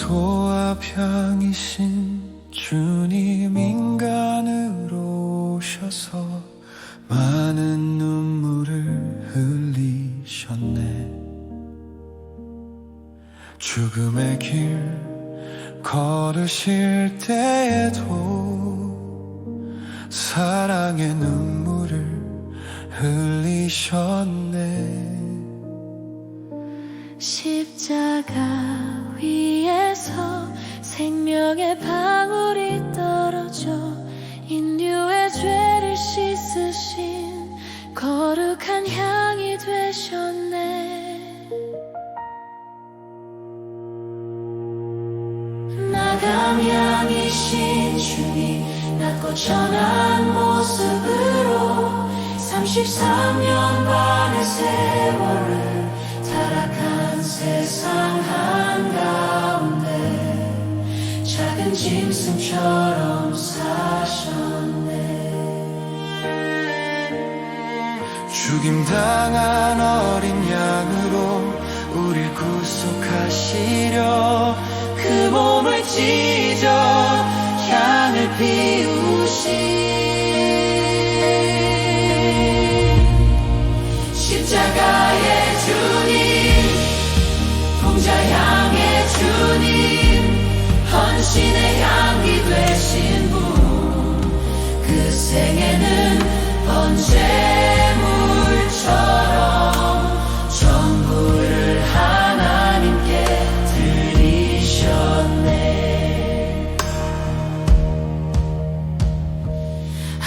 소아병이신 주님 인간으로 오셔서 많은 눈물을 흘리셨네. 죽음의 길 걸으실 때에도 사랑의 눈물을 흘리셨네. 십자가 위에서 생명의 방울이 떨어져 인류의 죄를 씻으신 거룩한 향이 되셨네. 나감 향이신 주님 낮고 천한 모습으로 33년 반의 세월을 타락한 세상 한가운데 작은 짐승처럼 사셨네. 죽임당한 어린 양으로 우릴 구속하시려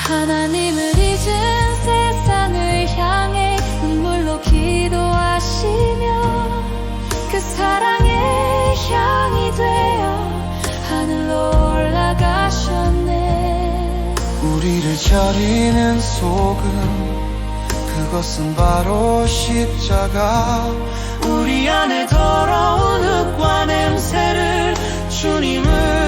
하나님을 잊은 세상을 향해 눈물로 기도하시며 그 사랑의 향이 되어 하늘로 올라가셨네. 우리를 저리는 소금 그것은 바로 십자가. 우리 안에 더러운 흙과 냄새를 주님은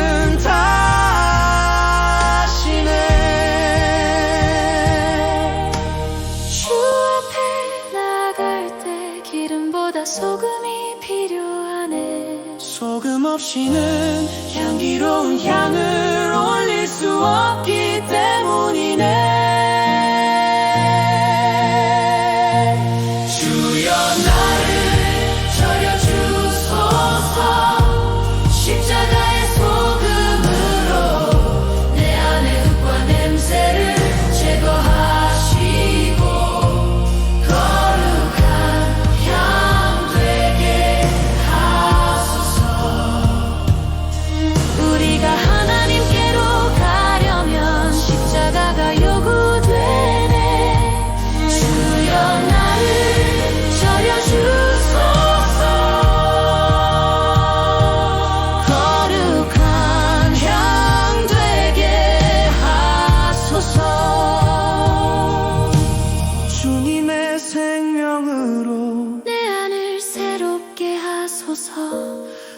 없이는 향기로운 향을 올릴 수 없기 때문이네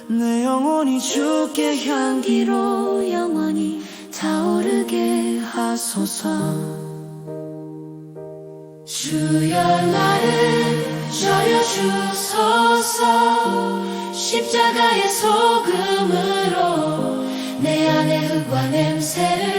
내 영혼이 주께 향기로 영원히 타오르게 하소서. 주여 나를 절여 주소서. 십자가의 소금으로 내 안의 흙과 냄새를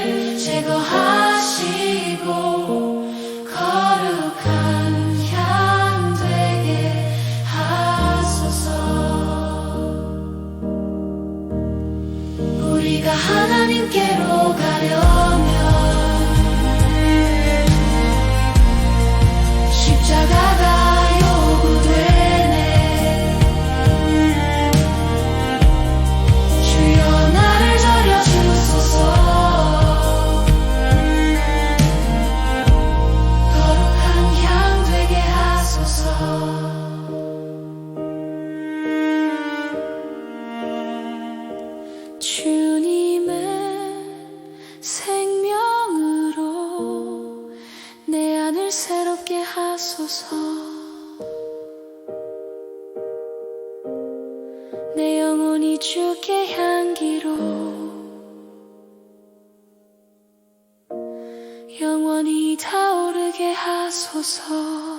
하나 새롭게 하소서. 내 영혼이 주께 향기로 영원히 타오르게 하소서